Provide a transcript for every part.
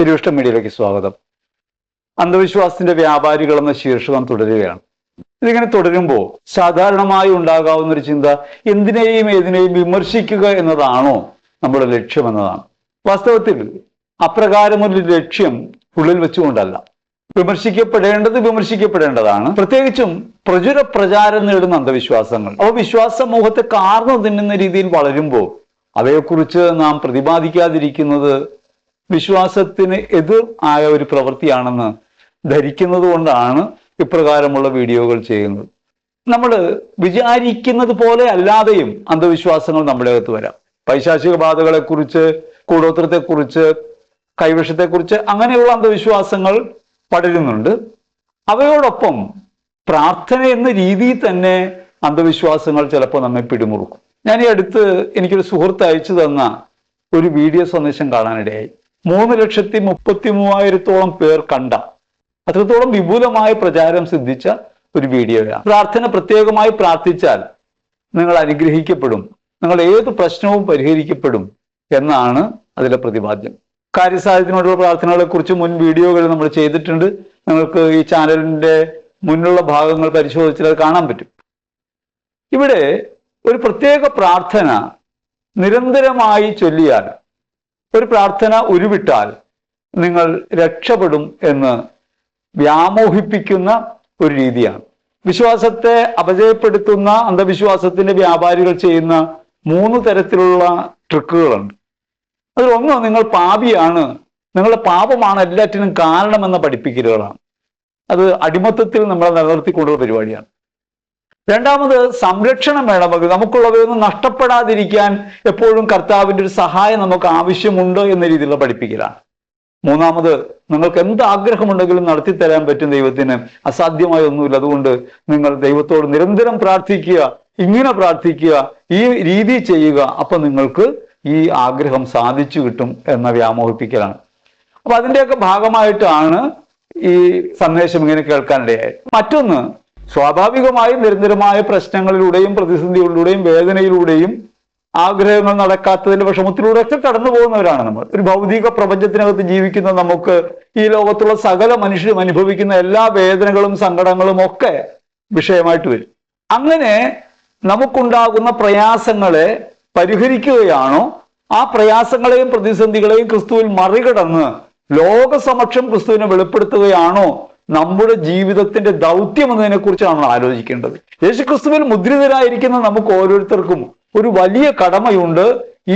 തിരുവിഷ്ട മീഡിയയിലേക്ക് സ്വാഗതം. അന്ധവിശ്വാസത്തിന്റെ വ്യാപാരികൾ എന്ന ശീർഷകം തുടരുകയാണ്. ഇതിങ്ങനെ തുടരുമ്പോൾ സാധാരണമായി ഉണ്ടാകാവുന്ന ഒരു ചിന്ത എന്തിനേയും ഏതിനേയും വിമർശിക്കുക എന്നതാണോ നമ്മുടെ ലക്ഷ്യം എന്നതാണ്. വാസ്തവത്തിൽ അപ്രകാരമൊരു ലക്ഷ്യം ഉള്ളിൽ വെച്ചുകൊണ്ടല്ല. വിമർശിക്കപ്പെടേണ്ടത് വിമർശിക്കപ്പെടേണ്ടതാണ്. പ്രത്യേകിച്ചും പ്രചുര പ്രചാരം നേടുന്ന അന്ധവിശ്വാസങ്ങൾ. അവ വിശ്വാസ സമൂഹത്തെ കാർന്നു തിന്നുന്ന രീതിയിൽ വളരുമ്പോൾ അവയെക്കുറിച്ച് നാം പ്രതിപാദിക്കാതിരിക്കുന്നത് വിശ്വാസത്തിന് എതിർ ആയ ഒരു പ്രവൃത്തിയാണെന്ന് ധരിക്കുന്നത് കൊണ്ടാണ് ഇപ്രകാരമുള്ള വീഡിയോകൾ ചെയ്യുന്നത്. നമ്മൾ വിചാരിക്കുന്നത് പോലെ അല്ലാതെയും അന്ധവിശ്വാസങ്ങൾ നമ്മുടെ അകത്ത് വരാം. പൈശാചിക ബാധകളെക്കുറിച്ച് കൂടോത്രത്തെക്കുറിച്ച് കൈവശത്തെക്കുറിച്ച് അങ്ങനെയുള്ള അന്ധവിശ്വാസങ്ങൾ പടരുന്നുണ്ട്. അവയോടൊപ്പം പ്രാർത്ഥന എന്ന രീതിയിൽ തന്നെ അന്ധവിശ്വാസങ്ങൾ ചിലപ്പോൾ നമ്മെ പിടിമുറുക്കും. ഞാൻ ഈ അടുത്ത് എനിക്കൊരു സുഹൃത്ത് അയച്ചു തന്ന ഒരു വീഡിയോ സന്ദേശം കാണാനിടയായി. മൂന്ന് ലക്ഷത്തി മുപ്പത്തി മൂവായിരത്തോളം പേർ കണ്ട അത്രത്തോളം വിപുലമായ പ്രചാരം സിദ്ധിച്ച ഒരു വീഡിയോയാണ്. പ്രാർത്ഥന പ്രത്യേകമായി പ്രാർത്ഥിച്ചാൽ നിങ്ങൾ അനുഗ്രഹിക്കപ്പെടും. നിങ്ങൾ ഏത് പ്രശ്നവും പരിഹരിക്കപ്പെടും എന്നാണ് അതിലെ പ്രതിപാദ്യം. കാര്യസാധ്യത്തിനോടുള്ള പ്രാർത്ഥനകളെ കുറിച്ച് മുൻ വീഡിയോകൾ നമ്മൾ ചെയ്തിട്ടുണ്ട്. നിങ്ങൾക്ക് ഈ ചാനലിന്റെ മുന്നുള്ള ഭാഗങ്ങൾ പരിശോധിച്ചാൽ കാണാൻ പറ്റും. ഇവിടെ ഒരു പ്രത്യേക പ്രാർത്ഥന നിരന്തരമായി ചൊല്ലിയാൽ ഒരു പ്രാർത്ഥന ഉരുവിട്ടാൽ നിങ്ങൾ രക്ഷപ്പെടും എന്ന് വ്യാമോഹിപ്പിക്കുന്ന ഒരു രീതിയാണ്. വിശ്വാസത്തെ അപജയപ്പെടുത്തുന്ന അന്ധവിശ്വാസത്തിന്റെ വ്യാപാരികൾ ചെയ്യുന്ന മൂന്ന് തരത്തിലുള്ള ട്രിക്കുകളുണ്ട്. അതിൽ ഒന്ന് നിങ്ങൾ പാപിയാണ്. നിങ്ങളുടെ പാപമാണ് എല്ലാറ്റിനും കാരണമെന്ന പഠിപ്പിക്കലുകളാണ്. അത് അടിമത്തത്തിൽ നമ്മളെ നിലനിർത്തിക്കൊണ്ടുള്ള പരിപാടിയാണ്. രണ്ടാമത് സംരക്ഷണം വേണമെങ്കിൽ നമുക്കുള്ളവയൊന്നും നഷ്ടപ്പെടാതിരിക്കാൻ എപ്പോഴും കർത്താവിന്റെ ഒരു സഹായം നമുക്ക് ആവശ്യമുണ്ട് എന്ന രീതിയിലുള്ള പഠിപ്പിക്കലാണ്. മൂന്നാമത് നിങ്ങൾക്ക് എന്ത് ആഗ്രഹമുണ്ടെങ്കിലും നടത്തി തരാൻ പറ്റും ദൈവത്തിന്. അസാധ്യമായ ഒന്നുമില്ല. അതുകൊണ്ട് നിങ്ങൾ ദൈവത്തോട് നിരന്തരം പ്രാർത്ഥിക്കുക ഇങ്ങനെ പ്രാർത്ഥിക്കുക ഈ രീതി ചെയ്യുക അപ്പൊ നിങ്ങൾക്ക് ഈ ആഗ്രഹം സാധിച്ചു കിട്ടും എന്ന വ്യാമോഹിപ്പിക്കലാണ്. അപ്പൊ അതിന്റെയൊക്കെ ഭാഗമായിട്ടാണ് ഈ സന്ദേശം ഇങ്ങനെ കേൾക്കാനിടയായത് മറ്റൊന്ന് സ്വാഭാവികമായും നിരന്തരമായ പ്രശ്നങ്ങളിലൂടെയും പ്രതിസന്ധികളിലൂടെയും വേദനയിലൂടെയും ആഗ്രഹങ്ങൾ നടക്കാത്തതിന്റെ വിഷമത്തിലൂടെ ഒക്കെ കടന്നു പോകുന്നവരാണ് നമ്മൾ. ഒരു ഭൗതിക പ്രപഞ്ചത്തിനകത്ത് ജീവിക്കുന്ന നമുക്ക് ഈ ലോകത്തുള്ള സകല മനുഷ്യരും അനുഭവിക്കുന്ന എല്ലാ വേദനകളും സങ്കടങ്ങളും ഒക്കെ വിഷയമായിട്ട് വരും. അങ്ങനെ നമുക്കുണ്ടാകുന്ന പ്രയാസങ്ങളെ പരിഹരിക്കുകയാണോ? ആ പ്രയാസങ്ങളെയും പ്രതിസന്ധികളെയും ക്രിസ്തുവിൽ മറികടന്ന് ലോകസമക്ഷം ക്രിസ്തുവിനെ വെളിപ്പെടുത്തുകയാണോ? നമ്മുടെ ജീവിതത്തിന്റെ ദൗത്യം എന്നതിനെ കുറിച്ചാണ് നമ്മൾ ആലോചിക്കേണ്ടത്. യേശു ക്രിസ്തുവിൽ മുദ്രിതരായിരിക്കുന്ന നമുക്ക് ഓരോരുത്തർക്കും ഒരു വലിയ കടമയുണ്ട്.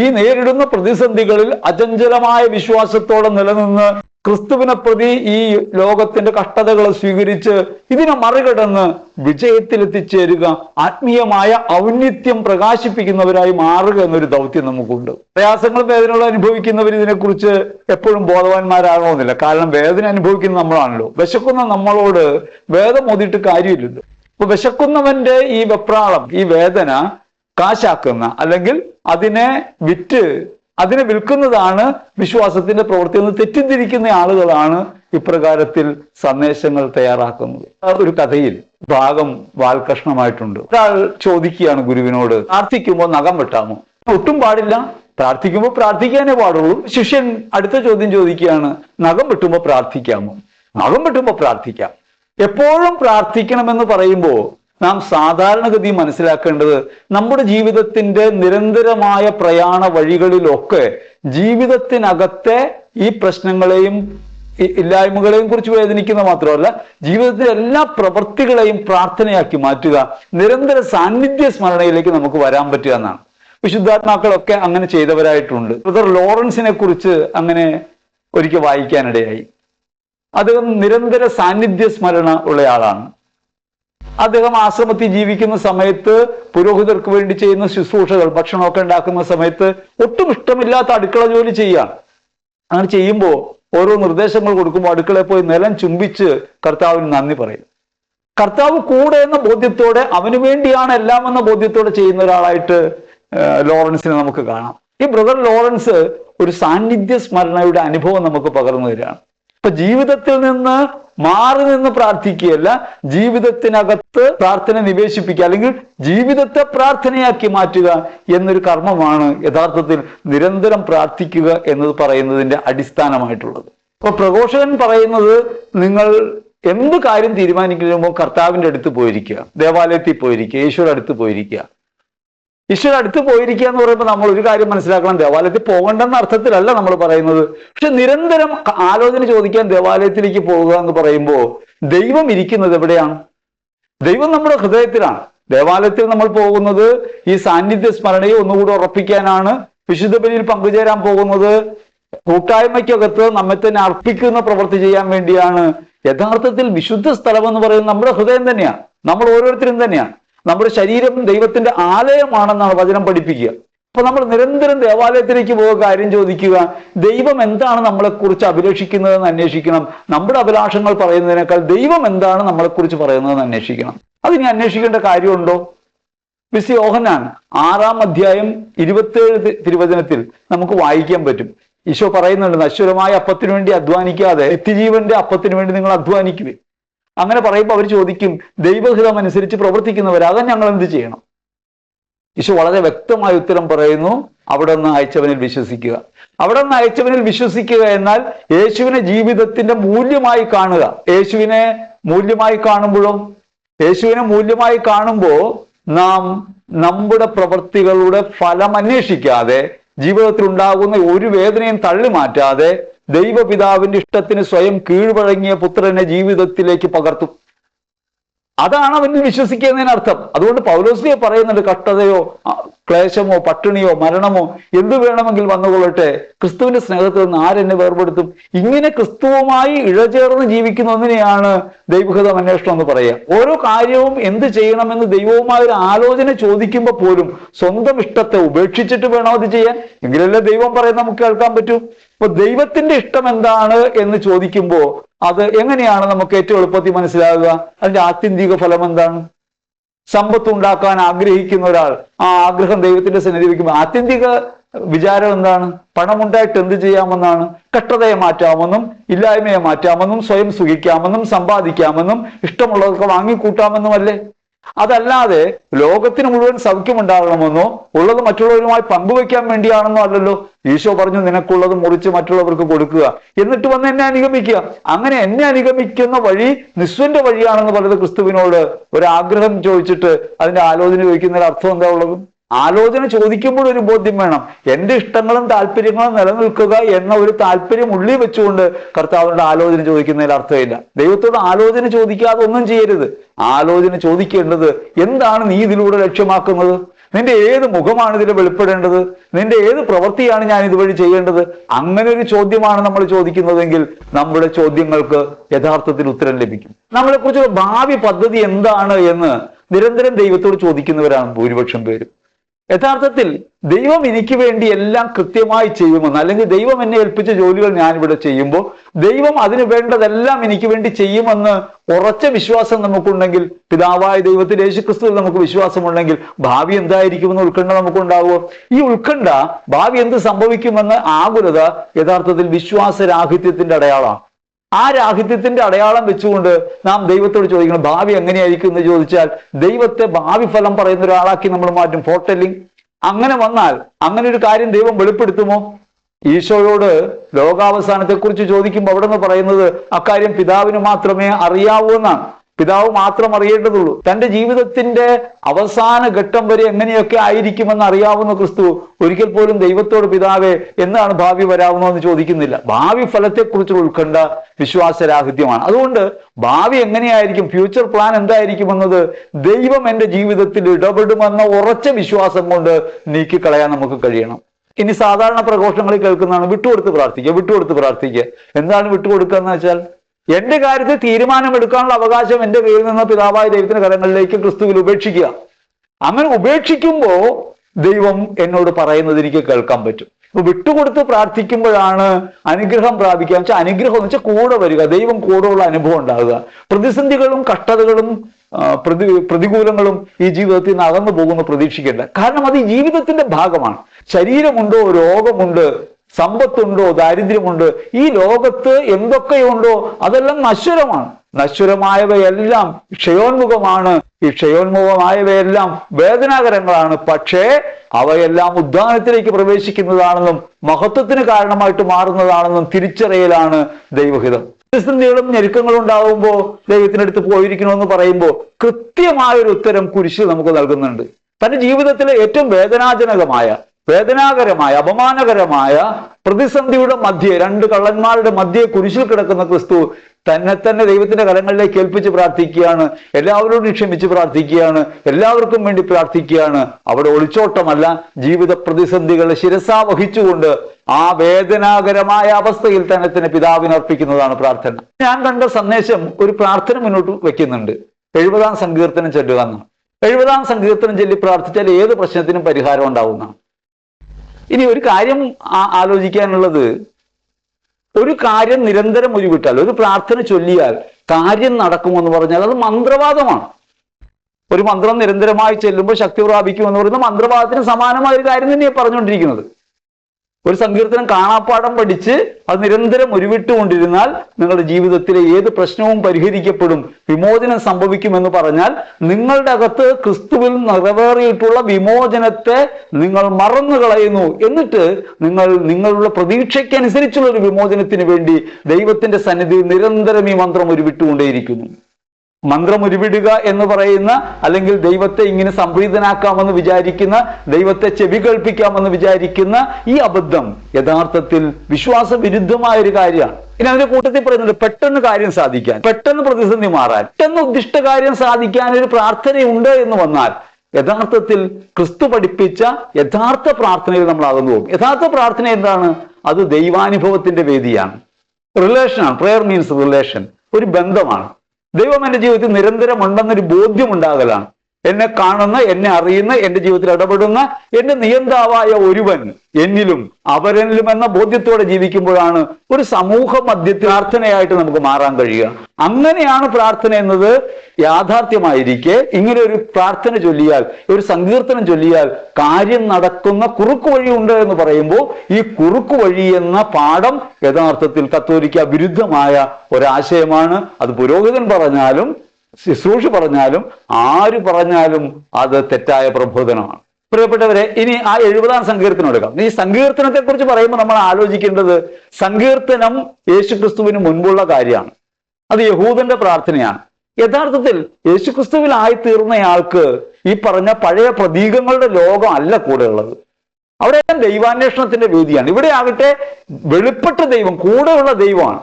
ഈ നേരിടുന്ന പ്രതിസന്ധികളിൽ അചഞ്ചലമായ വിശ്വാസത്തോടെ നിലനിന്ന് ക്രിസ്തുവിനെ പ്രതി ഈ ലോകത്തിന്റെ കഷ്ടതകളെ സ്വീകരിച്ച് ഇതിനെ മറികടന്ന് വിജയത്തിലെത്തിച്ചേരുക ആത്മീയമായ ഔന്നിത്യം പ്രകാശിപ്പിക്കുന്നവരായി മാറുക എന്നൊരു ദൗത്യം നമുക്കുണ്ട്. പ്രയാസങ്ങളും വേദനകളും അനുഭവിക്കുന്നവർ ഇതിനെക്കുറിച്ച് എപ്പോഴും ബോധവാന്മാരാകണമെന്നില്ല. കാരണം വേദന അനുഭവിക്കുന്ന നമ്മളാണല്ലോ. വിശക്കുന്ന നമ്മളോട് വേദം ഓതിയിട്ട് കാര്യമില്ലല്ലോ. അപ്പൊ വിശക്കുന്നവന്റെ ഈ വെപ്രാളം ഈ വേദന കാശാക്കുന്ന അല്ലെങ്കിൽ അതിനെ വിറ്റ് അതിനെ വിൽക്കുന്നതാണ് വിശ്വാസത്തിന്റെ പ്രവൃത്തി എന്ന് തെറ്റിദ്ധരിക്കുന്ന ആളുകളാണ് ഇപ്രകാരത്തിൽ സന്ദേശങ്ങൾ തയ്യാറാക്കുന്നത്. ഒരു കഥയിൽ ഭാഗം വാൽകഷ്ണമായിട്ടുണ്ട് ഒരാൾ ചോദിക്കുകയാണ് ഗുരുവിനോട് പ്രാർത്ഥിക്കുമ്പോൾ നഖം വെട്ടാമോ? ഒട്ടും പാടില്ല. പ്രാർത്ഥിക്കുമ്പോൾ പ്രാർത്ഥിക്കാനേ പാടുള്ളൂ. ശിഷ്യൻ അടുത്ത ചോദ്യം ചോദിക്കുകയാണ് നഖം വെട്ടുമ്പോൾ പ്രാർത്ഥിക്കാമോ? നഖം വെട്ടുമ്പോൾ പ്രാർത്ഥിക്കാം. എപ്പോഴും പ്രാർത്ഥിക്കണമെന്ന് പറയുമ്പോൾ നാം സാധാരണഗതി മനസ്സിലാക്കേണ്ടത് നമ്മുടെ ജീവിതത്തിന്റെ നിരന്തരമായ പ്രയാണ വഴികളിലൊക്കെ ജീവിതത്തിനകത്തെ ഈ പ്രശ്നങ്ങളെയും ഇല്ലായ്മകളെയും കുറിച്ച് വേദനിക്കുന്ന മാത്രമല്ല ജീവിതത്തിലെ എല്ലാ പ്രവൃത്തികളെയും പ്രാർത്ഥനയാക്കി മാറ്റുക നിരന്തര സാന്നിധ്യ സ്മരണയിലേക്ക് നമുക്ക് വരാൻ പറ്റുക എന്നാണ്. വിശുദ്ധാത്മാക്കളൊക്കെ അങ്ങനെ ചെയ്തവരായിട്ടുണ്ട്. ബ്രദർ ലോറൻസിനെ കുറിച്ച് അങ്ങനെ ഒരിക്കൽ വായിക്കാനിടയായി. അദ്ദേഹം നിരന്തര സാന്നിധ്യ സ്മരണ ഉള്ളയാളാണ് അദ്ദേഹം ആശ്രമത്തിൽ ജീവിക്കുന്ന സമയത്ത് പുരോഹിതർക്ക് വേണ്ടി ചെയ്യുന്ന ശുശ്രൂഷകൾ ഭക്ഷണമൊക്കെ ഉണ്ടാക്കുന്ന സമയത്ത് ഒട്ടും ഇഷ്ടമില്ലാത്ത അടുക്കള ജോലി ചെയ്യാണ് അങ്ങനെ ചെയ്യുമ്പോൾ ഓരോ നിർദ്ദേശങ്ങൾ കൊടുക്കുമ്പോൾ അടുക്കളയിൽ പോയി നിലം ചുംബിച്ച് കർത്താവിന് നന്ദി പറയും. കർത്താവ് കൂടെ എന്ന ബോധ്യത്തോടെ അവന് വേണ്ടിയാണ് എല്ലാം എന്ന ബോധ്യത്തോടെ ചെയ്യുന്ന ഒരാളായിട്ട് ലോറൻസിനെ നമുക്ക് കാണാം. ഈ ബ്രദർ ലോറൻസ് ഒരു സാന്നിധ്യ സ്മരണയുടെ അനുഭവം നമുക്ക് പകർന്നു തരികയാണ്. ഇപ്പൊ ജീവിതത്തിൽ നിന്ന് മാറി നിന്ന് പ്രാർത്ഥിക്കുകയല്ല ജീവിതത്തിനകത്ത് പ്രാർത്ഥന നിവേശിപ്പിക്കുക അല്ലെങ്കിൽ ജീവിതത്തെ പ്രാർത്ഥനയാക്കി മാറ്റുക എന്നൊരു കർമ്മമാണ് യഥാർത്ഥത്തിൽ നിരന്തരം പ്രാർത്ഥിക്കുക എന്നത് പറയുന്നതിന്റെ അടിസ്ഥാനമായിട്ടുള്ളത്. അപ്പൊ പ്രഘോഷകൻ പറയുന്നത് നിങ്ങൾ എന്ത് കാര്യം തീരുമാനിക്കുമ്പോൾ കർത്താവിന്റെ അടുത്ത് പോയിരിക്കുക ദേവാലയത്തിൽ പോയിരിക്കുക ഈശ്വരടുത്ത് പോയിരിക്കുക. ഈശ്വര അടുത്ത് പോയിരിക്കുക എന്ന് പറയുമ്പോൾ നമ്മൾ ഒരു കാര്യം മനസ്സിലാക്കണം ദേവാലയത്തിൽ പോകണ്ടെന്ന അർത്ഥത്തിലല്ല നമ്മൾ പറയുന്നത്. പക്ഷെ നിരന്തരം ആലോചന ചോദിക്കാൻ ദേവാലയത്തിലേക്ക് പോകുക എന്ന് പറയുമ്പോൾ ദൈവം ഇരിക്കുന്നത് എവിടെയാണ്? ദൈവം നമ്മുടെ ഹൃദയത്തിലാണ്. ദേവാലയത്തിൽ നമ്മൾ പോകുന്നത് ഈ സാന്നിധ്യ സ്മരണയെ ഒന്നുകൂടി ഉറപ്പിക്കാനാണ്. വിശുദ്ധ ബലിയിൽ പങ്കുചേരാൻ പോകുന്നത്. കൂട്ടായ്മയ്ക്കകത്ത് നമ്മെ തന്നെ അർപ്പിക്കുന്ന പ്രവൃത്തി ചെയ്യാൻ വേണ്ടിയാണ്. യഥാർത്ഥത്തിൽ വിശുദ്ധ സ്ഥലം എന്ന് പറയുന്നത് നമ്മുടെ ഹൃദയം തന്നെയാണ്. നമ്മൾ ഓരോരുത്തരും തന്നെയാണ്. നമ്മുടെ ശരീരം ദൈവത്തിന്റെ ആലയമാണെന്നാണ് വചനം പഠിപ്പിക്കുക. അപ്പൊ നമ്മൾ നിരന്തരം ദേവാലയത്തിലേക്ക് പോകുക കാര്യം ചോദിക്കുക ദൈവം എന്താണ് നമ്മളെക്കുറിച്ച് അഭിലഷിക്കുന്നതെന്ന് അന്വേഷിക്കണം. നമ്മുടെ അഭിലാഷങ്ങൾ പറയുന്നതിനേക്കാൾ ദൈവം എന്താണ് നമ്മളെക്കുറിച്ച് പറയുന്നതെന്ന് അന്വേഷിക്കണം. അതിനി അന്വേഷിക്കേണ്ട കാര്യമുണ്ടോ? മിസ് യോഹനാൻ ആറാം അധ്യായം ഇരുപത്തേഴ് തിരുവചനത്തിൽ നമുക്ക് വായിക്കാൻ പറ്റും. ഈശോ പറയുന്നുണ്ട് നശ്വരമായ അപ്പത്തിനു വേണ്ടി അധ്വാനിക്കാതെ നിത്യജീവന്റെ അപ്പത്തിനു വേണ്ടി നിങ്ങൾ അധ്വാനിക്കുവേ അങ്ങനെ പറയുമ്പോൾ അവർ ചോദിക്കും ദൈവഹിതം അനുസരിച്ച് പ്രവർത്തിക്കുന്നവരാകാൻ ഞങ്ങൾ എന്ത് ചെയ്യണം? ഈശോ വളരെ വ്യക്തമായ ഉത്തരം പറയുന്നു അവിടെ നിന്ന് അയച്ചവനിൽ വിശ്വസിക്കുക. അവിടെ നിന്ന് അയച്ചവനിൽ വിശ്വസിക്കുക എന്നാൽ യേശുവിനെ ജീവിതത്തിന്റെ മൂല്യമായി കാണുക. യേശുവിനെ മൂല്യമായി കാണുമ്പോഴോ യേശുവിനെ മൂല്യമായി കാണുമ്പോൾ നാം നമ്മുടെ പ്രവൃത്തികളുടെ ഫലം അന്വേഷിക്കാതെ ജീവിതത്തിൽ ഉണ്ടാകുന്ന ഒരു വേദനയും തള്ളി മാറ്റാതെ ദൈവപിതാവിന്റെ ഇഷ്ടത്തിന് സ്വയം കീഴ്വഴങ്ങിയ പുത്രനെ ജീവിതത്തിലേക്ക് പകർത്തും. അതാണ് അവനിൽ വിശ്വസിക്കുന്നതിനർത്ഥം അതുകൊണ്ട് പൗലോസ്ലിയെ പറയുന്നുണ്ട് കഷ്ടതയോ ക്ലേശമോ പട്ടിണിയോ മരണമോ എന്തു വേണമെങ്കിൽ വന്നുകൊള്ളട്ടെ. ക്രിസ്തുവിന്റെ സ്നേഹത്തിൽ നിന്ന് ആരെന്നെ വേർപെടുത്തും? ഇങ്ങനെ ക്രിസ്തുവുമായി ഇഴചേർന്ന് ജീവിക്കുന്ന ഒന്നിനെയാണ് ദൈവഹിതം അന്വേഷണം എന്ന് പറയുക. ഓരോ കാര്യവും എന്ത് ചെയ്യണമെന്ന് ദൈവവുമായ ഒരു ആലോചന ചോദിക്കുമ്പോൾ പോലും സ്വന്തം ഇഷ്ടത്തെ ഉപേക്ഷിച്ചിട്ട് വേണം അത് ചെയ്യാൻ. എങ്കിലല്ലേ ദൈവം പറയുന്നത് നമുക്ക് കേൾക്കാൻ പറ്റൂ? അപ്പൊ ദൈവത്തിന്റെ ഇഷ്ടം എന്താണ് എന്ന് ചോദിക്കുമ്പോൾ അത് എങ്ങനെയാണ് നമുക്ക് ഏറ്റവും എളുപ്പത്തിൽ മനസ്സിലാകുക അതിന്റെ ആത്യന്തിക ഫലം എന്താണ്? സമ്പത്ത് ഉണ്ടാക്കാൻ ആഗ്രഹിക്കുന്ന ഒരാൾ ആ ആഗ്രഹം ദൈവത്തിന്റെ സന്നിധി വയ്ക്കുമ്പോൾ ആത്യന്തിക വിചാരം എന്താണ്? പണമുണ്ടായിട്ട് എന്ത് ചെയ്യാമെന്നാണ്? കട്ടതയെ മാറ്റാമെന്നും ഇല്ലായ്മയെ മാറ്റാമെന്നും സ്വയം സുഖിക്കാമെന്നും സമ്പാദിക്കാമെന്നും ഇഷ്ടമുള്ളതൊക്കെ വാങ്ങിക്കൂട്ടാമെന്നും അല്ലേ അതല്ലാതെ ലോകത്തിന് മുഴുവൻ സൗഖ്യം സൗഖ്യമുണ്ടാകണമെന്നോ ഉള്ളത് മറ്റുള്ളവരുമായി പങ്കുവെക്കാൻ വേണ്ടിയാണെന്നോ അല്ലല്ലോ. ഈശോ പറഞ്ഞു നിനക്കുള്ളത് മുറിച്ച് മറ്റുള്ളവർക്ക് കൊടുക്കുക. എന്നിട്ട് വന്ന് എന്നെ അനുഗമിക്കുക. അങ്ങനെ എന്നെ അനുഗമിക്കുന്ന വഴി നിസ്വന്റെ വഴിയാണെന്ന് പറഞ്ഞത് ക്രിസ്തുവിനോട്. ഒരാഗ്രഹം ചോദിച്ചിട്ട് അതിന്റെ ആലോചന ചോദിക്കുന്നതിൽ അർത്ഥം എന്താ ഉള്ളത്? ആലോചന ചോദിക്കുമ്പോൾ ഒരു ബോധ്യം വേണം. എന്റെ ഇഷ്ടങ്ങളും താല്പര്യങ്ങളും നിലനിൽക്കുക എന്ന ഒരു താല്പര്യം ഉള്ളിൽ വെച്ചുകൊണ്ട് കർത്താവിനോട് ആലോചന ചോദിക്കുന്നതിൽ അർത്ഥമില്ല. ദൈവത്തോട് ആലോചന ചോദിക്കാതെ ഒന്നും ചെയ്യരുത്. ആലോചന ചോദിക്കേണ്ടത് എന്താണ് നീ ഇതിലൂടെ ലക്ഷ്യമാക്കുന്നത്? നിന്റെ ഏത് മുഖമാണ് ഇതിൽ വെളിപ്പെടേണ്ടത്? നിന്റെ ഏത് പ്രവൃത്തിയാണ് ഞാൻ ഇതുവഴി ചെയ്യേണ്ടത്? അങ്ങനെ ഒരു ചോദ്യമാണ് നമ്മൾ ചോദിക്കുന്നതെങ്കിൽ നമ്മുടെ ചോദ്യങ്ങൾക്ക് യഥാർത്ഥത്തിൽ ഉത്തരം ലഭിക്കും. നമ്മളെക്കുറിച്ച് ഭാവി പദ്ധതി എന്താണ് എന്ന് നിരന്തരം ദൈവത്തോട് ചോദിക്കുന്നവരാണ് ഭൂരിപക്ഷം പേരും. യഥാർത്ഥത്തിൽ ദൈവം എനിക്ക് വേണ്ടി എല്ലാം കൃത്യമായി ചെയ്യുമെന്ന് അല്ലെങ്കിൽ ദൈവം എന്നെ ഏൽപ്പിച്ച ജോലികൾ ഞാനിവിടെ ചെയ്യുമ്പോൾ ദൈവം അതിന് വേണ്ടതെല്ലാം എനിക്ക് വേണ്ടി ചെയ്യുമെന്ന് ഉറച്ച വിശ്വാസം നമുക്കുണ്ടെങ്കിൽ പിതാവായ ദൈവത്തിൽ യേശുക്രിസ്തുവിൽ നമുക്ക് വിശ്വാസമുണ്ടെങ്കിൽ ഭാവി എന്തായിരിക്കുമെന്ന് ഉത്കണ്ഠ നമുക്കുണ്ടാവുമോ? ഈ ഉത്കണ്ഠ ഭാവി എന്ത് സംഭവിക്കുമെന്ന് ആകുലത യഥാർത്ഥത്തിൽ വിശ്വാസരാഹിത്യത്തിന്റെ അടയാളമാണ്. ആ രാഹിത്യത്തിന്റെ അടയാളം വെച്ചുകൊണ്ട് നാം ദൈവത്തോട് ചോദിക്കണം ഭാവി എങ്ങനെയായിരിക്കും എന്ന് ചോദിച്ചാൽ ദൈവത്തെ ഭാവി ഫലം പറയുന്ന ഒരാളാക്കി നമ്മൾ മാറ്റും. ഫോർട്ടെല്ലിംഗ് അങ്ങനെ വന്നാൽ അങ്ങനെ ഒരു കാര്യം ദൈവം വെളിപ്പെടുത്തുമോ? ഈശോയോട് ലോകാവസാനത്തെക്കുറിച്ച് ചോദിക്കുമ്പോൾ അവിടെ നിന്ന് പറയുന്നത് അക്കാര്യം പിതാവിന് മാത്രമേ അറിയാവൂ എന്നാണ്. പിതാവ് മാത്രം അറിയേണ്ടതുള്ളൂ. തന്റെ ജീവിതത്തിന്റെ അവസാന ഘട്ടം വരെ എങ്ങനെയൊക്കെ ആയിരിക്കുമെന്ന് അറിയാവുന്ന ക്രിസ്തു ഒരിക്കൽ പോലും ദൈവത്തോട് പിതാവേ എന്നാണ് ഭാവി വരാവുന്നതെന്ന് ചോദിക്കുന്നില്ല. ഭാവി ഫലത്തെക്കുറിച്ചുള്ള ഉത്കണ്ഠ വിശ്വാസരാഹിത്യമാണ്. അതുകൊണ്ട് ഭാവി എങ്ങനെയായിരിക്കും ഫ്യൂച്ചർ പ്ലാൻ എന്തായിരിക്കുമെന്നത് ദൈവം എന്റെ ജീവിതത്തിൽ ഇടപെടുമെന്ന ഉറച്ച വിശ്വാസം കൊണ്ട് നീക്കിക്കളയാൻ നമുക്ക് കഴിയണം. ഇനി സാധാരണ പ്രഘോഷങ്ങളിൽ കേൾക്കുന്നതാണ് വിട്ടുകൊടുത്ത് പ്രാർത്ഥിക്കുക വിട്ടുകൊടുത്ത് പ്രാർത്ഥിക്കുക. എന്താണ് വിട്ടുകൊടുക്കുക എന്ന് വെച്ചാൽ എന്റെ കാര്യത്തിൽ തീരുമാനമെടുക്കാനുള്ള അവകാശം എന്റെ കയ്യിൽ നിന്ന് പിതാവായ ദൈവത്തിന്റെ കരങ്ങളിലേക്ക് ക്രിസ്തുവിൽ ഉപേക്ഷിക്കുക. അങ്ങനെ ഉപേക്ഷിക്കുമ്പോൾ ദൈവം എന്നോട് പറയുന്നത് എനിക്ക് കേൾക്കാൻ പറ്റും. ഇപ്പൊ വിട്ടുകൊടുത്ത് പ്രാർത്ഥിക്കുമ്പോഴാണ് അനുഗ്രഹം പ്രാപിക്കുക. വെച്ചാൽ അനുഗ്രഹം എന്ന് വെച്ചാൽ കൂടെ വരിക. ദൈവം കൂടെയുള്ള അനുഭവം ഉണ്ടാകുക. പ്രതിസന്ധികളും കഷ്ടതകളും പ്രതി പ്രതികൂലങ്ങളും ഈ ജീവിതത്തിൽ നിന്ന് അകന്നു പോകുമെന്ന് പ്രതീക്ഷിക്കേണ്ട. കാരണം അത് ജീവിതത്തിന്റെ ഭാഗമാണ്. ശരീരമുണ്ടോ രോഗമുണ്ട് സമ്പത്തുണ്ടോ ദാരിദ്ര്യമുണ്ട് ഈ ലോകത്ത് എന്തൊക്കെയുണ്ടോ അതെല്ലാം നശ്വരമാണ്. നശ്വരമായവയെല്ലാം ക്ഷയോന്മുഖമാണ്. ഈ ക്ഷയോന്മുഖമായവയെല്ലാം വേദനാകരങ്ങളാണ്. പക്ഷേ അവയെല്ലാം ഉദ്ധാനത്തിലേക്ക് പ്രവേശിക്കുന്നതാണെന്നും മഹത്വത്തിന് കാരണമായിട്ട് മാറുന്നതാണെന്നും തിരിച്ചറിയലാണ് ദൈവഹിതം. പ്രതിസന്ധികളും ഞെരുക്കങ്ങളും ഉണ്ടാവുമ്പോൾ ദൈവത്തിനടുത്ത് പോയിരിക്കണമെന്ന് പറയുമ്പോൾ കൃത്യമായൊരു ഉത്തരം കുരിശ് നമുക്ക് നൽകുന്നുണ്ട്. തന്റെ ജീവിതത്തിലെ ഏറ്റവും വേദനാജനകമായ വേദനാകരമായ അപമാനകരമായ പ്രതിസന്ധിയുടെ മധ്യേ രണ്ട് കള്ളന്മാരുടെ മധ്യേ കുരിശിൽ കിടക്കുന്ന ക്രിസ്തു തന്നെ തന്നെ ദൈവത്തിന്റെ കരങ്ങളിലേക്ക് ഏൽപ്പിച്ച് പ്രാർത്ഥിക്കുകയാണ്. എല്ലാവരോടും ക്ഷമിച്ച് പ്രാർത്ഥിക്കുകയാണ്. എല്ലാവർക്കും വേണ്ടി പ്രാർത്ഥിക്കുകയാണ്. അവിടെ ഒളിച്ചോട്ടമല്ല ജീവിത പ്രതിസന്ധികളെ ശിരസാ വഹിച്ചുകൊണ്ട് ആ വേദനാകരമായ അവസ്ഥയിൽ തന്നെ തന്നെ പിതാവിന് അർപ്പിക്കുന്നതാണ് പ്രാർത്ഥന. ഞാൻ കണ്ട സന്ദേശം ഒരു പ്രാർത്ഥന മുന്നോട്ട് വെക്കുന്നുണ്ട്. എഴുപതാം സങ്കീർത്തനം ചെല്ലുക എന്നാണ് എഴുപതാം സങ്കീർത്തനം ചൊല്ലി പ്രാർത്ഥിച്ചാൽ ഏത് പ്രശ്നത്തിനും പരിഹാരം ഉണ്ടാവുന്നതാണ്. ഇനി ഒരു കാര്യം ആലോചിക്കാനുള്ളത്. ഒരു കാര്യം നിരന്തരം ഉരുവിട്ടാൽ ഒരു പ്രാർത്ഥന ചൊല്ലിയാൽ കാര്യം നടക്കുമെന്ന് പറഞ്ഞാൽ അത് മന്ത്രവാദമാണ്. ഒരു മന്ത്രം നിരന്തരമായി ചെല്ലുമ്പോൾ ശക്തി പ്രാപിക്കുമെന്ന് പറയുന്ന മന്ത്രവാദത്തിന് സമാനമായ ഒരു കാര്യം തന്നെയാണ് പറഞ്ഞുകൊണ്ടിരിക്കുന്നത്. ഒരു സങ്കീർത്തനം കാണാപ്പാഠം പഠിച്ച് അത് നിരന്തരം ഉരുവിട്ടുകൊണ്ടിരുന്നാൽ നിങ്ങളുടെ ജീവിതത്തിലെ ഏത് പ്രശ്നവും പരിഹരിക്കപ്പെടും വിമോചനം സംഭവിക്കുമെന്ന് പറഞ്ഞാൽ നിങ്ങളുടെ അകത്ത് ക്രിസ്തുവിൽ നിറവേറിയിട്ടുള്ള വിമോചനത്തെ നിങ്ങൾ മറന്നു കളയുന്നു. എന്നിട്ട് നിങ്ങൾ നിങ്ങളുടെ പ്രതീക്ഷയ്ക്കനുസരിച്ചുള്ള ഒരു വിമോചനത്തിന് വേണ്ടി ദൈവത്തിന്റെ സന്നിധിയിൽ നിരന്തരം ഈ മന്ത്രം ഉരുവിട്ടുകൊണ്ടേയിരിക്കുന്നു. മന്ത്രം ഉരുവിടുക എന്ന് പറയുന്ന അല്ലെങ്കിൽ ദൈവത്തെ ഇങ്ങനെ സംപ്രീതനാക്കാമെന്ന് വിചാരിക്കുന്ന ദൈവത്തെ ചെവി കേൾപ്പിക്കാമെന്ന് വിചാരിക്കുന്ന ഈ അബദ്ധം യഥാർത്ഥത്തിൽ വിശ്വാസ വിരുദ്ധമായ ഒരു കാര്യമാണ്. ഇനി അതിന്റെ കൂട്ടത്തിൽ പറയുന്നുണ്ട് പെട്ടെന്ന് കാര്യം സാധിക്കാൻ പെട്ടെന്ന് പ്രതിസന്ധി മാറാൻ പെട്ടെന്ന് ഉദ്ദിഷ്ട കാര്യം സാധിക്കാൻ ഒരു പ്രാർത്ഥനയുണ്ട് എന്ന് വന്നാൽ യഥാർത്ഥത്തിൽ ക്രിസ്തു പഠിപ്പിച്ച യഥാർത്ഥ പ്രാർത്ഥനയിൽ നമ്മൾ അകന്നു പോകും. യഥാർത്ഥ പ്രാർത്ഥന എന്താണ്? അത് ദൈവാനുഭവത്തിന്റെ വേദിയാണ്. റിലേഷനാണ് പ്രെയർ മീൻസ് റിലേഷൻ ഒരു ബന്ധമാണ്. ദൈവം എന്റെ ജീവിതത്തിൽ നിരന്തരം ഉണ്ടെന്നൊരു ബോധ്യം ഉണ്ടാകലാണ്. എന്നെ കാണുന്ന എന്നെ അറിയുന്ന എന്റെ ജീവിതത്തിൽ ഇടപെടുന്ന എന്റെ നിയന്താവായ ഒരുവൻ എന്നിലും അവരനിലും എന്ന ബോധ്യത്തോടെ ജീവിക്കുമ്പോഴാണ് ഒരു സമൂഹ മധ്യത്തിൽ പ്രാർത്ഥനയായിട്ട് നമുക്ക് മാറാൻ കഴിയുക. അങ്ങനെയാണ് പ്രാർത്ഥന എന്നത് യാഥാർത്ഥ്യമായിരിക്കെ. ഇങ്ങനെ ഒരു പ്രാർത്ഥന ചൊല്ലിയാൽ ഒരു സങ്കീർത്തനം ചൊല്ലിയാൽ കാര്യം നടക്കുന്ന കുറുക്കു വഴിയുണ്ട് എന്ന് പറയുമ്പോൾ ഈ കുറുക്കു വഴി എന്ന പാഠം യഥാർത്ഥത്തിൽ കത്തോലിക്ക വിരുദ്ധമായ ഒരാശയമാണ്. അത് പുരോഹിതൻ പറഞ്ഞാലും ശുശ്രൂഷ പറഞ്ഞാലും ആര് പറഞ്ഞാലും അത് തെറ്റായ പ്രബോധനമാണ്. പ്രിയപ്പെട്ടവരെ ഇനി ആ എഴുപതാം സങ്കീർത്തനം എടുക്കാം. ഈ സങ്കീർത്തനത്തെ കുറിച്ച് പറയുമ്പോൾ നമ്മൾ ആലോചിക്കേണ്ടത് സങ്കീർത്തനം യേശുക്രിസ്തുവിന് മുൻപുള്ള കാര്യമാണ്. അത് യഹൂദന്റെ പ്രാർത്ഥനയാണ്. യഥാർത്ഥത്തിൽ യേശുക്രിസ്തുവിലായി തീർന്നയാൾക്ക് ഈ പറഞ്ഞ പഴയ പ്രതീകങ്ങളുടെ ലോകം അല്ല കൂടെ ഉള്ളത് അവിടെ ദൈവാന്വേഷണത്തിന്റെ വേദിയാണ്. ഇവിടെ ആകട്ടെ വെളിപ്പെട്ട ദൈവം കൂടെയുള്ള ദൈവമാണ്.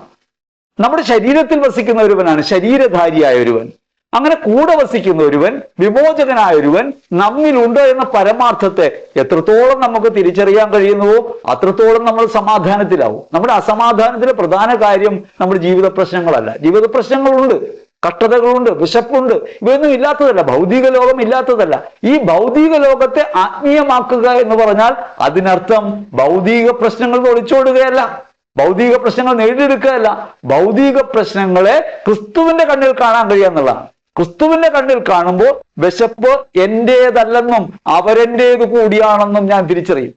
നമ്മുടെ ശരീരത്തിൽ വസിക്കുന്ന ഒരുവനാണ് ശരീരധാരിയായ ഒരുവൻ. അങ്ങനെ കൂടെ വസിക്കുന്ന ഒരുവൻ വിമോചകനായ ഒരുവൻ നമ്മിലുണ്ട് എന്ന പരമാർത്ഥത്തെ എത്രത്തോളം നമുക്ക് തിരിച്ചറിയാൻ കഴിയുന്നുവോ അത്രത്തോളം നമ്മൾ സമാധാനത്തിലാവും. നമ്മുടെ അസമാധാനത്തിലെ പ്രധാന കാര്യം നമ്മുടെ ജീവിത പ്രശ്നങ്ങളല്ല. ജീവിത പ്രശ്നങ്ങളുണ്ട് കഷ്ടതകളുണ്ട് വിശപ്പുണ്ട്. ഇവയൊന്നും ഇല്ലാത്തതല്ല ഭൗതിക ലോകം ഇല്ലാത്തതല്ല. ഈ ഭൗതിക ലോകത്തെ ആത്മീയമാക്കുക എന്ന് പറഞ്ഞാൽ അതിനർത്ഥം ഭൗതിക പ്രശ്നങ്ങൾ ഒളിച്ചോടുകയല്ല. ഭൗതിക പ്രശ്നങ്ങൾ നേടിയെടുക്കുകയല്ല. ഭൗതിക പ്രശ്നങ്ങളെ ക്രിസ്തുവിന്റെ കണ്ണിൽ കാണാൻ കഴിയുക എന്നുള്ളതാണ്. ക്രിസ്തുവിന്റെ കണ്ണിൽ കാണുമ്പോൾ വിശപ്പ് എന്റേതല്ലെന്നും അവരെന്റേത് കൂടിയാണെന്നും ഞാൻ തിരിച്ചറിയും.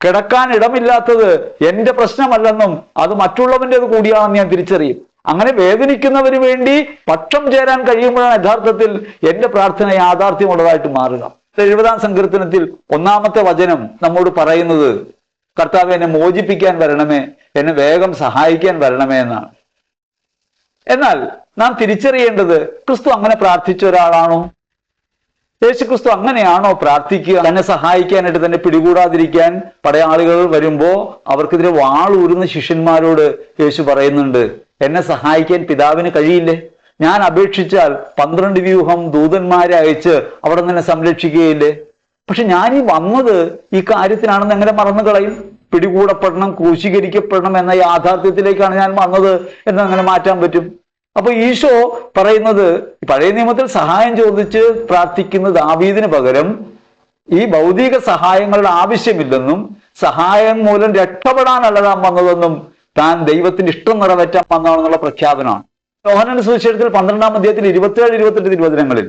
കിടക്കാൻ ഇടമില്ലാത്തത് എന്റെ പ്രശ്നമല്ലെന്നും അത് മറ്റുള്ളവന്റേത് കൂടിയാണെന്ന് ഞാൻ തിരിച്ചറിയും. അങ്ങനെ വേദനിക്കുന്നവന് വേണ്ടി പക്ഷം ചേരാൻ കഴിയുമ്പോഴാണ് യഥാർത്ഥത്തിൽ എന്റെ പ്രാർത്ഥന യാഥാർത്ഥ്യമുള്ളതായിട്ട് മാറുക. എഴുപതാം സങ്കീർത്തനത്തിൽ ഒന്നാമത്തെ വചനം നമ്മോട് പറയുന്നത് കർത്താവ് എന്നെ മോചിപ്പിക്കാൻ വരണമേ എന്നെ വേഗം സഹായിക്കാൻ വരണമേ എന്നാണ്. എന്നാൽ നാം തിരിച്ചറിയേണ്ടത് ക്രിസ്തു അങ്ങനെ പ്രാർത്ഥിച്ച ഒരാളാണോ? യേശു ക്രിസ്തു അങ്ങനെയാണോ പ്രാർത്ഥിക്കുക? തന്നെ സഹായിക്കാനായിട്ട് തന്നെ പിടികൂടാതിരിക്കാൻ പടയാളികൾ വരുമ്പോ അവർക്കെതിരെ വാളൂരുന്ന ശിഷ്യന്മാരോട് യേശു പറയുന്നുണ്ട് എന്നെ സഹായിക്കാൻ പിതാവിന് കഴിയില്ലേ? ഞാൻ അപേക്ഷിച്ചാൽ പന്ത്രണ്ട് വ്യൂഹം ദൂതന്മാരെ അയച്ച് അവിടെ നിന്ന് സംരക്ഷിക്കുകയില്ലേ? പക്ഷെ ഞാൻ ഈ വന്നത് ഈ കാര്യത്തിനാണെന്ന് എങ്ങനെ മറന്നു കളയും? പിടികൂടപ്പെടണം ക്രൂശീകരിക്കപ്പെടണം എന്ന യാഥാർത്ഥ്യത്തിലേക്കാണ് ഞാൻ വന്നത് എന്ന് അങ്ങനെ മാറ്റാൻ പറ്റും. അപ്പൊ ഈശോ പറയുന്നത് പഴയ നിയമത്തിൽ സഹായം ചോദിച്ച് പ്രാർത്ഥിക്കുന്ന ദാവീദിന് പകരം ഈ ഭൗതിക സഹായങ്ങളുടെ ആവശ്യമില്ലെന്നും സഹായം മൂലം രക്ഷപ്പെടാനല്ല താൻ വന്നതെന്നും താൻ ദൈവത്തിന്റെ ഇഷ്ടം നിറവേറ്റാൻ വന്നതാണെന്നുള്ള പ്രഖ്യാപനമാണ്. യോഹനന്റെ സുവിശേഷത്തിൽ പന്ത്രണ്ടാം അധ്യായത്തിൽ ഇരുപത്തിയേഴ് ഇരുപത്തെട്ട് തിരുവചനങ്ങളിൽ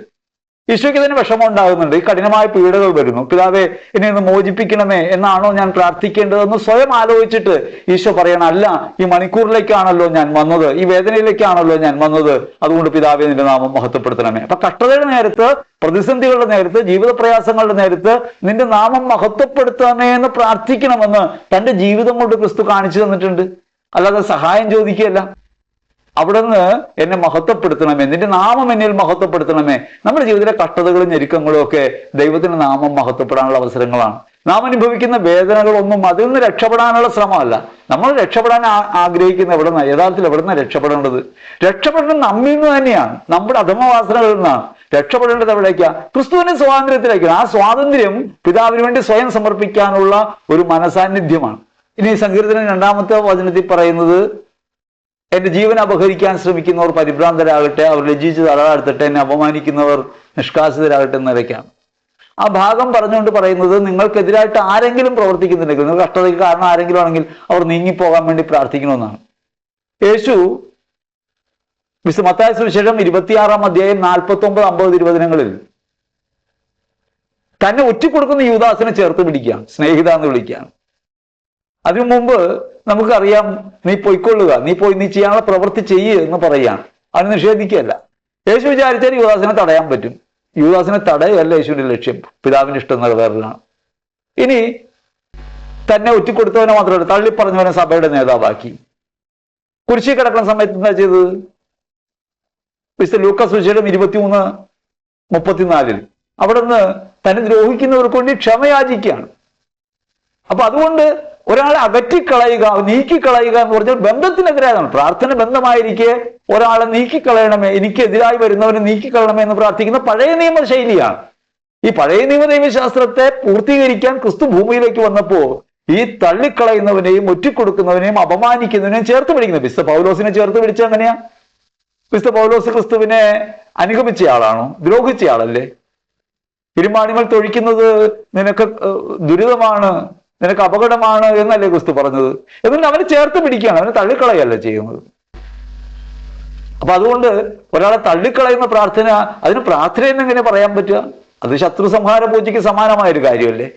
ഈശോയ്ക്ക് തന്നെ വിഷമം ഉണ്ടാകുന്നുണ്ട്. ഈ കഠിനമായ പീഡകൾ വരുന്നു. പിതാവെ എന്നെ ഒന്ന് മോചിപ്പിക്കണമേ എന്നാണോ ഞാൻ പ്രാർത്ഥിക്കേണ്ടതെന്ന് സ്വയം ആലോചിച്ചിട്ട് ഈശോ പറയണം അല്ല ഈ മണിക്കൂറിലേക്കാണല്ലോ ഞാൻ വന്നത്. ഈ വേദനയിലേക്കാണല്ലോ ഞാൻ വന്നത്. അതുകൊണ്ട് പിതാവെ നിന്റെ നാമം മഹത്വപ്പെടുത്തണമേ. അപ്പൊ കഷ്ടതയുടെ നേരത്ത് പ്രതിസന്ധികളുടെ നേരത്ത് ജീവിത പ്രയാസങ്ങളുടെ നേരത്ത് നിന്റെ നാമം മഹത്വപ്പെടുത്തണമേ എന്ന് പ്രാർത്ഥിക്കണമെന്ന് തന്റെ ജീവിതം കൊണ്ട് ക്രിസ്തു കാണിച്ചു തന്നിട്ടുണ്ട്. അല്ലാതെ സഹായം ചോദിക്കുകയല്ല. അവിടുന്ന് എന്നെ മഹത്വപ്പെടുത്തണമേ നിന്റെ നാമം എന്നിൽ മഹത്വപ്പെടുത്തണമേ. നമ്മുടെ ജീവിതത്തിലെ കഷ്ടതകളും ഞെരുക്കങ്ങളും ഒക്കെ ദൈവത്തിന്റെ നാമം മഹത്വപ്പെടാനുള്ള അവസരങ്ങളാണ്. നാം അനുഭവിക്കുന്ന വേദനകളൊന്നും അതിൽ നിന്ന് രക്ഷപ്പെടാനുള്ള ശ്രമമല്ല. നമ്മൾ രക്ഷപ്പെടാൻ ആഗ്രഹിക്കുന്ന എവിടെ നിന്നാണ് യഥാർത്ഥത്തിൽ എവിടെ നിന്നാണ് രക്ഷപ്പെടേണ്ടത്? രക്ഷപ്പെടേണ്ടത് നമ്മിൽ നിന്ന് തന്നെയാണ്. നമ്മുടെ അധമവാസനകളിൽ നിന്നാണ്. രക്ഷപ്പെടേണ്ടത് എവിടേക്കാ? ക്രിസ്തുവിന്റെ സ്വാതന്ത്ര്യത്തിലേക്കാണ്. ആ സ്വാതന്ത്ര്യം പിതാവിന് വേണ്ടി സ്വയം സമർപ്പിക്കാനുള്ള ഒരു മനസാന്നിധ്യമാണ്. ഇനി സങ്കീർത്തനം രണ്ടാമത്തെ വചനത്തിൽ പറയുന്നത് എന്റെ ജീവൻ അപഹരിക്കാൻ ശ്രമിക്കുന്നവർ പരിഭ്രാന്തരാകട്ടെ അവർ ലജ്ജിച്ച് തലതാഴ്ത്തട്ടെ എന്നെ അപമാനിക്കുന്നവർ നിഷ്കാസിതരാകട്ടെ എന്നതൊക്കെയാണ് ആ ഭാഗം പറഞ്ഞുകൊണ്ട് പറയുന്നത് നിങ്ങൾക്കെതിരായിട്ട് ആരെങ്കിലും പ്രവർത്തിക്കുന്നുണ്ടെങ്കിൽ നിങ്ങൾ കഷ്ടതയ്ക്ക് കാരണം ആരെങ്കിലും ആണെങ്കിൽ അവർ നീങ്ങിപ്പോകാൻ വേണ്ടി പ്രാർത്ഥിക്കണമെന്നാണ്. യേശു മിസ് മത്തായ സുവിശേഷം ഇരുപത്തിയാറാം അധ്യായം നാൽപ്പത്തി ഒമ്പത് അമ്പത് തിരുവചനങ്ങളിൽ തന്നെ ഒറ്റിക്കൊടുക്കുന്ന യുവദാസിനെ ചേർത്ത് പിടിക്കുകയാണ് സ്നേഹിത എന്ന് വിളിക്കുകയാണ് അതിനു മുമ്പ് നമുക്കറിയാം നീ പൊയ്ക്കൊള്ളുക നീ പോയി നീ ചെയ്യാനുള്ള പ്രവൃത്തി ചെയ്യുക എന്ന് പറയുകയാണ്. അത് നിഷേധിക്കുകയല്ല. യേശു വിചാരിച്ചാൽ യുവദാസിനെ തടയാൻ പറ്റും. യുവദാസിനെ തടയല്ല യേശുവിന്റെ ലക്ഷ്യം. പിതാവിന്റെ ഇഷ്ടം നിറവേറലാണ് ഇനി തന്നെ ഒറ്റിക്കൊടുത്തവനെ മാത്രമല്ല തള്ളിപ്പറഞ്ഞവനെ സഭയുടെ നേതാവാക്കി. കുരിശി കിടക്കുന്ന സമയത്ത് എന്താ ചെയ്തത്? വിശുദ്ധ ലൂക്കസ് വിശേഷം ഇരുപത്തിമൂന്ന് മുപ്പത്തിനാലിൽ. അവിടുന്ന് തന്നെ ദ്രോഹിക്കുന്നവർക്ക് വേണ്ടി ക്ഷമയാചിക്കുകയാണ്. അപ്പൊ അതുകൊണ്ട് ഒരാളെ അകറ്റിക്കളയുക നീക്കിക്കളയുക എന്ന് പറഞ്ഞാൽ ബന്ധത്തിനെതിരായതാണ്. പ്രാർത്ഥന ബന്ധമായിരിക്കെ ഒരാളെ നീക്കിക്കളയണമേ എനിക്കെതിരായി വരുന്നവനെ നീക്കിക്കളയണമേ എന്ന് പ്രാർത്ഥിക്കുന്ന പഴയ നിയമ ശൈലിയാണ് ഈ പഴയ നിയമ ദൈവശാസ്ത്രത്തെ പൂർത്തീകരിക്കാൻ ക്രിസ്തു ഭൂമിയിലേക്ക് വന്നപ്പോ ഈ തള്ളിക്കളയുന്നവനെയും ഒറ്റിക്കൊടുക്കുന്നവനെയും അപമാനിക്കുന്നവനെയും ചേർത്ത് പിടിക്കുന്നത്. വിശുദ്ധ പൗലോസിനെ ചേർത്ത് പിടിച്ച എങ്ങനെയാ? വിശുദ്ധ പൗലോസ് ക്രിസ്തുവിനെ അനുഗമിച്ച ആളാണോ ദ്രോഹിച്ച ആളല്ലേ ഇരുമാണിമൽ തൊഴിക്കുന്നത് നിനക്ക് ദുരിതമാണ്. നിനക്ക് അപകടമാണ് എന്നല്ലേ ക്രിസ്തു പറഞ്ഞത്? എന്നിട്ട് അവനെ ചേർത്ത് പിടിക്കുകയാണ്. അവനെ തള്ളിക്കളയല്ല ചെയ്യുന്നത്? അപ്പൊ അതുകൊണ്ട് ഒരാളെ തള്ളിക്കളയുന്ന പ്രാർത്ഥന അതിന് പ്രാർത്ഥന എന്ന് എങ്ങനെ പറയാൻ പറ്റുക? അത് ശത്രു സംഹാര പൂജയ്ക്ക് സമാനമായ ഒരു കാര്യമല്ലേ?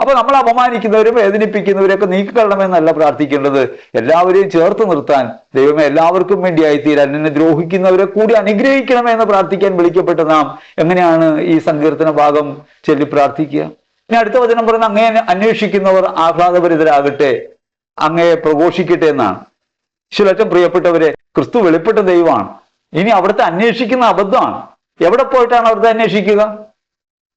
അപ്പൊ നമ്മൾ അപമാനിക്കുന്നവരും വേദനിപ്പിക്കുന്നവരെയൊക്കെ നീക്കിക്കളണമെന്നല്ല പ്രാർത്ഥിക്കേണ്ടത്. എല്ലാവരെയും ചേർത്ത് നിർത്താൻ ദൈവമേ എല്ലാവർക്കും വേണ്ടിയായി തീരാൻ എന്നെ ദ്രോഹിക്കുന്നവരെ കൂടി അനുഗ്രഹിക്കണമെന്ന് പ്രാർത്ഥിക്കാൻ വിളിക്കപ്പെട്ട നാം എങ്ങനെയാണ് ഈ സങ്കീർത്തന ഭാഗം ചൊല്ലി പ്രാർത്ഥിക്കുക? ഇനി അടുത്ത വചനം പറയുന്ന അങ്ങേ അന്വേഷിക്കുന്നവർ ആഹ്ലാദഭരിതരാകട്ടെ അങ്ങയെ പ്രഘോഷിക്കട്ടെ എന്നാണ്. ശിലറ്റം പ്രിയപ്പെട്ടവരെ ക്രിസ്തു വെളിപ്പെട്ട ദൈവമാണ്. ഇനി അവിടുത്തെ അന്വേഷിക്കുന്ന അബദ്ധമാണ്. എവിടെ പോയിട്ടാണ് അവിടുത്തെ അന്വേഷിക്കുക?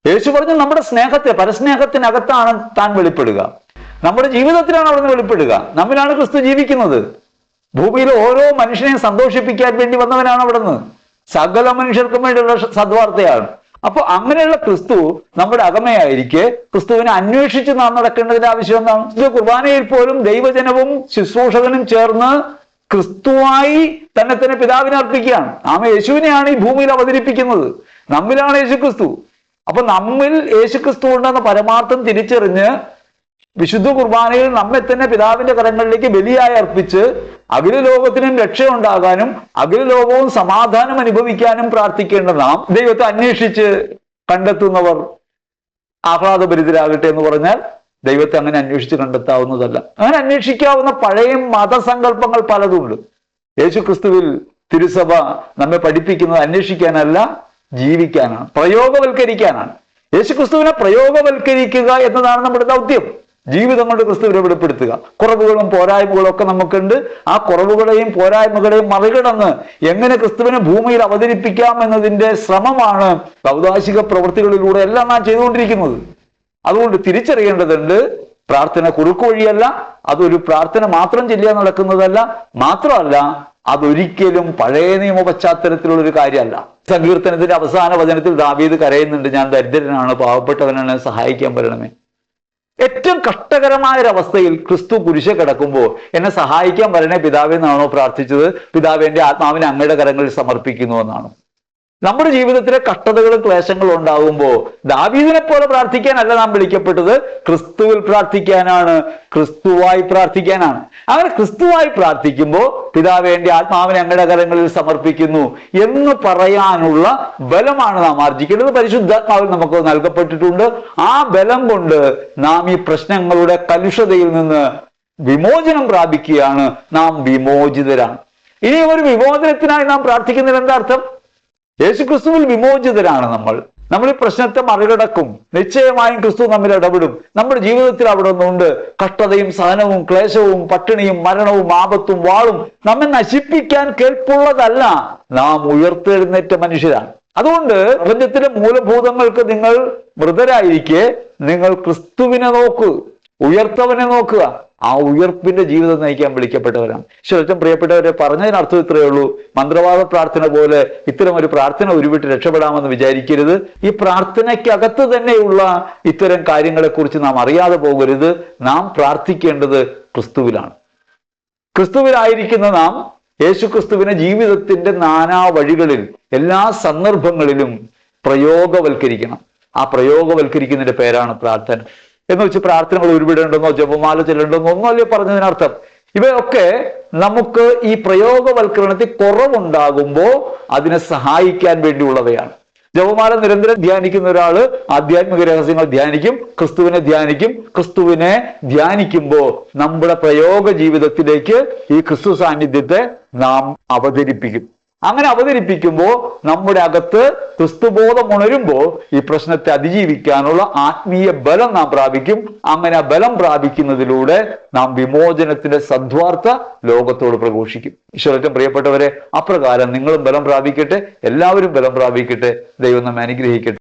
യേശു പറഞ്ഞു നമ്മുടെ സ്നേഹത്തെ പരസ്നേഹത്തിനകത്താണ് താൻ വെളിപ്പെടുക. നമ്മുടെ ജീവിതത്തിലാണ് അവിടുന്ന് വെളിപ്പെടുക. നമ്മിലാണ് ക്രിസ്തു ജീവിക്കുന്നത്. ഭൂമിയിലെ ഓരോ മനുഷ്യനെയും സന്തോഷിപ്പിക്കാൻ വേണ്ടി വന്നവനാണ് അവിടുന്ന്. സകല മനുഷ്യർക്കും വേണ്ടിയുള്ള സദ്വാർത്തയാണ്. അപ്പൊ അങ്ങനെയുള്ള ക്രിസ്തു നമ്മുടെ അകമയായിരിക്കെ ക്രിസ്തുവിനെ അന്വേഷിച്ച് നാം നടക്കേണ്ടതിന്റെ ആവശ്യം എന്താണ്? ഇത് കുർബാനയിൽ പോലും ദൈവജനവും ശുശ്രൂഷകനും ചേർന്ന് ക്രിസ്തുവായി തന്നെ തന്നെ പിതാവിനെ അർപ്പിക്കുകയാണ്. നാം യേശുവിനെയാണ് ഈ ഭൂമിയിൽ അവതരിപ്പിക്കുന്നത്. നമ്മിലാണ് യേശു ക്രിസ്തു അപ്പൊ നമ്മിൽ യേശു ക്രിസ്തു ഉണ്ടെന്ന പരമാർത്ഥം തിരിച്ചറിഞ്ഞ് വിശുദ്ധ കുർബാനയിൽ നമ്മെ തന്നെ പിതാവിന്റെ കരങ്ങളിലേക്ക് ബലിയായി അർപ്പിച്ച് അഖില ലോകത്തിനും രക്ഷയുണ്ടാകാനും അഖില ലോകവും സമാധാനം അനുഭവിക്കാനും പ്രാർത്ഥിക്കേണ്ട നാം ദൈവത്തെ അന്വേഷിച്ച് കണ്ടെത്തുന്നവർ ആഹ്ലാദഭരിതരാകട്ടെ എന്ന് പറഞ്ഞാൽ ദൈവത്തെ അങ്ങനെ അന്വേഷിച്ച് കണ്ടെത്താവുന്നതല്ല. അങ്ങനെ അന്വേഷിക്കാവുന്ന പഴയ മതസങ്കല്പങ്ങൾ പലതുണ്ട്. യേശു ക്രിസ്തുവിൽ തിരുസഭ നമ്മെ പഠിപ്പിക്കുന്നത് അന്വേഷിക്കാനല്ല ജീവിക്കാനാണ് പ്രയോഗവൽക്കരിക്കാനാണ്. യേശു ക്രിസ്തുവിനെ പ്രയോഗവൽക്കരിക്കുക എന്നതാണ് നമ്മുടെ ദൗത്യം. ജീവിതം കൊണ്ട് ക്രിസ്തുവിനെ വെളിപ്പെടുത്തുക കുറവുകളും പോരായ്മകളും ഒക്കെ നമുക്കുണ്ട്. ആ കുറവുകളെയും പോരായ്മകളെയും മറികടന്ന് എങ്ങനെ ക്രിസ്തുവിനെ ഭൂമിയിൽ അവതരിപ്പിക്കാം എന്നതിന്റെ ശ്രമമാണ് ഭൗതാശിക പ്രവൃത്തികളിലൂടെ എല്ലാം നാം ചെയ്തുകൊണ്ടിരിക്കുന്നത്. അതുകൊണ്ട് തിരിച്ചറിയേണ്ടതുണ്ട് പ്രാർത്ഥന കുറുക്കു വഴിയല്ല അതൊരു പ്രാർത്ഥന മാത്രം ചെല്ലുക നടക്കുന്നതല്ല മാത്രമല്ല അതൊരിക്കലും പഴയ നിയമ പശ്ചാത്തലത്തിലുള്ള ഒരു കാര്യമല്ല. സങ്കീർത്തനത്തിന്റെ അവസാന വചനത്തിൽ ദാവീദ് കരയുന്നുണ്ട് ഞാൻ ദരിദ്രനാണ് പാവപ്പെട്ടവനാണ് സഹായിക്കാൻ വരണമേ. ഏറ്റവും കഷ്ടകരമായ ഒരു അവസ്ഥയിൽ ക്രിസ്തു കുരിശ കിടക്കുമ്പോൾ എന്നെ സഹായിക്കാൻ വരണേ പിതാവെന്നാണോ പ്രാർത്ഥിച്ചത്? പിതാവ് എന്റെ ആത്മാവിനെ അങ്ങയുടെ കരങ്ങളിൽ സമർപ്പിക്കുന്നു എന്നാണ്. നമ്മുടെ ജീവിതത്തിലെ കഷ്ടതകളും ക്ലേശങ്ങളും ഉണ്ടാകുമ്പോൾ ദാവീദിനെ പോലെ പ്രാർത്ഥിക്കാനല്ല നാം വിളിക്കപ്പെട്ടത്. ക്രിസ്തുവിൽ പ്രാർത്ഥിക്കാനാണ് ക്രിസ്തുവായി പ്രാർത്ഥിക്കാനാണ്. അങ്ങനെ ക്രിസ്തുവായി പ്രാർത്ഥിക്കുമ്പോൾ പിതാവേണ്ടി ആത്മാവിനെ അങ്ങയുടെ കരങ്ങളിൽ സമർപ്പിക്കുന്നു എന്ന് പറയാനുള്ള ബലമാണ് നാം ആർജിക്കേണ്ടത്. പരിശുദ്ധാത്മാവിൽ നമുക്ക് നൽകപ്പെട്ടിട്ടുണ്ട്. ആ ബലം കൊണ്ട് നാം ഈ പ്രശ്നങ്ങളുടെ കലുഷതയിൽ നിന്ന് വിമോചനം പ്രാപിക്കുകയാണ് നാം വിമോചിതരാണ്. ഇനി ഒരു വിമോചനത്തിനായി നാം പ്രാർത്ഥിക്കുന്നതിന് എന്താ അർത്ഥം? യേശുക്രിസ്തുവിൽ വിമോചിതരാണ് നമ്മൾ. നമ്മൾ ഈ പ്രശ്നത്തെ മറികടക്കും. നിശ്ചയമായും ക്രിസ്തു നമ്മിൽ ഇടപെടും. നമ്മുടെ ജീവിതത്തിൽ അവിടെ ഒന്നുണ്ട്. കഷ്ടതയും സഹനവും ക്ലേശവും പട്ടിണിയും മരണവും ആപത്തും വാളും നമ്മെ നശിപ്പിക്കാൻ കേൾപ്പുള്ളതല്ല. നാം ഉയർത്തെഴുന്നേറ്റ മനുഷ്യരാണ്. അതുകൊണ്ട് പ്രപഞ്ചത്തിലെ മൂലഭൂതങ്ങൾക്ക് നിങ്ങൾ മൃതരായിരിക്കെ നിങ്ങൾ ക്രിസ്തുവിനെ നോക്കൂ. ഉയർത്തവനെ നോക്കുക. ആ ഉയർപ്പിന്റെ ജീവിതം നയിക്കാൻ വിളിക്കപ്പെട്ടവരാണ്. ശേഷം പ്രിയപ്പെട്ടവരെ പറഞ്ഞതിനർത്ഥം ഇത്രയേ ഉള്ളൂ. മന്ത്രവാദ പ്രാർത്ഥന പോലെ ഇത്തരം ഒരു പ്രാർത്ഥന ഉരുവിട്ട് രക്ഷപ്പെടാമെന്ന് വിചാരിക്കരുത്. ഈ പ്രാർത്ഥനയ്ക്കകത്ത് തന്നെയുള്ള ഇത്തരം കാര്യങ്ങളെക്കുറിച്ച് നാം അറിയാതെ പോകരുത്. നാം പ്രാർത്ഥിക്കേണ്ടത് ക്രിസ്തുവിലാണ്. ക്രിസ്തുവിലായിരിക്കുന്ന നാം യേശു ക്രിസ്തുവിനെ ജീവിതത്തിന്റെ നാനാ വഴികളിൽ എല്ലാ സന്ദർഭങ്ങളിലും പ്രയോഗവൽക്കരിക്കണം. ആ പ്രയോഗവൽക്കരിക്കുന്നതിന്റെ പേരാണ് പ്രാർത്ഥന. എന്ന് വെച്ച് പ്രാർത്ഥനകൾ ഉരുവിടേണ്ടെന്നോ ജപമാല ചെല്ലേണ്ടെന്നോ ഒന്നുമല്ലേ പറഞ്ഞതിനർത്ഥം? ഇവയൊക്കെ നമുക്ക് ഈ പ്രയോഗവൽക്കരണത്തിൽ കുറവുണ്ടാകുമ്പോൾ അതിനെ സഹായിക്കാൻ വേണ്ടിയുള്ളവയാണ്. ജപമാല നിരന്തരം ധ്യാനിക്കുന്ന ഒരാൾ ആധ്യാത്മിക രഹസ്യങ്ങൾ ധ്യാനിക്കും ക്രിസ്തുവിനെ ധ്യാനിക്കും ക്രിസ്തുവിനെ ധ്യാനിക്കുമ്പോൾ നമ്മുടെ പ്രയോഗ ജീവിതത്തിലേക്ക് ഈ ക്രിസ്തു സാന്നിധ്യത്തെ നാം അവതരിപ്പിക്കും. അങ്ങനെ അവതരിപ്പിക്കുമ്പോൾ നമ്മുടെ അകത്ത് ക്രിസ്തുബോധം ഉണരുമ്പോൾ ഈ പ്രശ്നത്തെ അതിജീവിക്കാനുള്ള ആത്മീയ ബലം നാം പ്രാപിക്കും. അങ്ങനെ ബലം പ്രാപിക്കുന്നതിലൂടെ നാം വിമോചനത്തിന്റെ സദ്വാർത്ത ലോകത്തോട് പ്രഘോഷിക്കും. ഈശ്വരറ്റം പ്രിയപ്പെട്ടവരെ അപ്രകാരം നിങ്ങളും ബലം പ്രാപിക്കട്ടെ എല്ലാവരും ബലം പ്രാപിക്കട്ടെ. ദൈവം നമ്മെ അനുഗ്രഹിക്കട്ടെ.